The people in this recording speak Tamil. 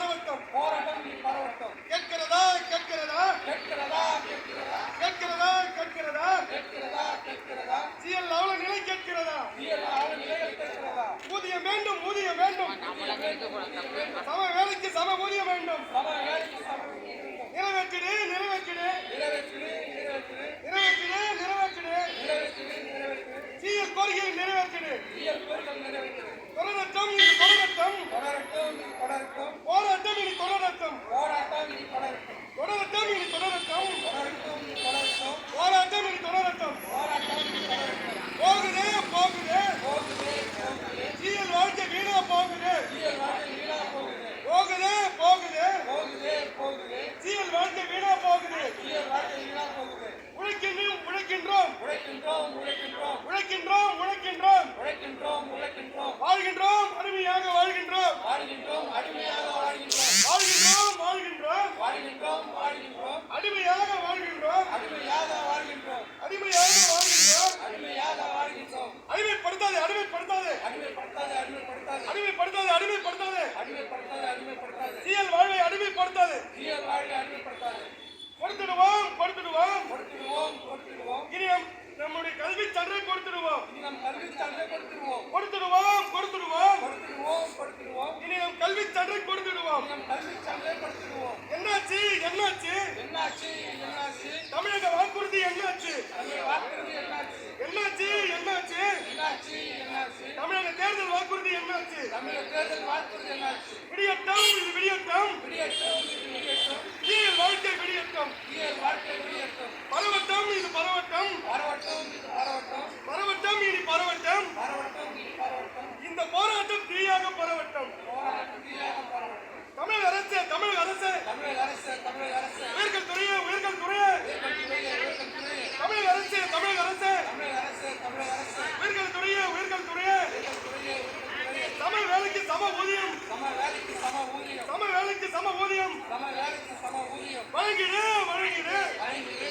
பரவட்டும் பரவட்டும் கேட்கிறதா கேட்கிறதா? கேட்கிறதா கேட்கிறதா? கேட்கிறதா கேட்கிறதா? கேட்கிறதா சிஎல் அவள நிலை கேட்கிறதா? சிஎல் அவள நிலை கேட்கிறதா? ஊதிய வேண்டும் ஊதிய வேண்டும். சம வேலைக்கு சம ஊதிய வேண்டும். சம வேலைக்கு சம நிறைவேற்றிடு நிறைவேற்றிடு. உழைக்கின்றோம் உழைக்கின்றோம். உழைக்கின்றோம் உழைக்கின்றோம். உழைக்கின்றோம் உழைக்கின்றோம். வாழ்கின்றோம் அருமையாக வாழ்கின்றோம். வாழ்கின்றோம் அருமையாக வாழ்கின்றோம். வாழ்கின்றோம் வாழ்கின்றோம். வாழ்கின்றோம் வாழ்கின்றோம். அடிமையாக வாழ்கின்றோம். அடிமையாக வாழ்கின்றோம். அடிமையாக வாழ்கின்றோம். அடிமையாக வாழ்கின்றோம். அடிமைப்படுத்தாது அடிமைப்படுத்தாதே. அடிமைப்படுத்தாது அடிமைப்படுத்தாது. அடிமைப்படுத்தாது அடிமைப்படுத்தாதே. அடிமைப்படுத்தாது சீயல் வாழ்வை அடிமைப்படுத்தாது. சீயல் வாழ் ನಮ್ಮ சம வேலைக்கு சம ஊதியம் வழங்கிடு வழங்கிடு வழங்கிடு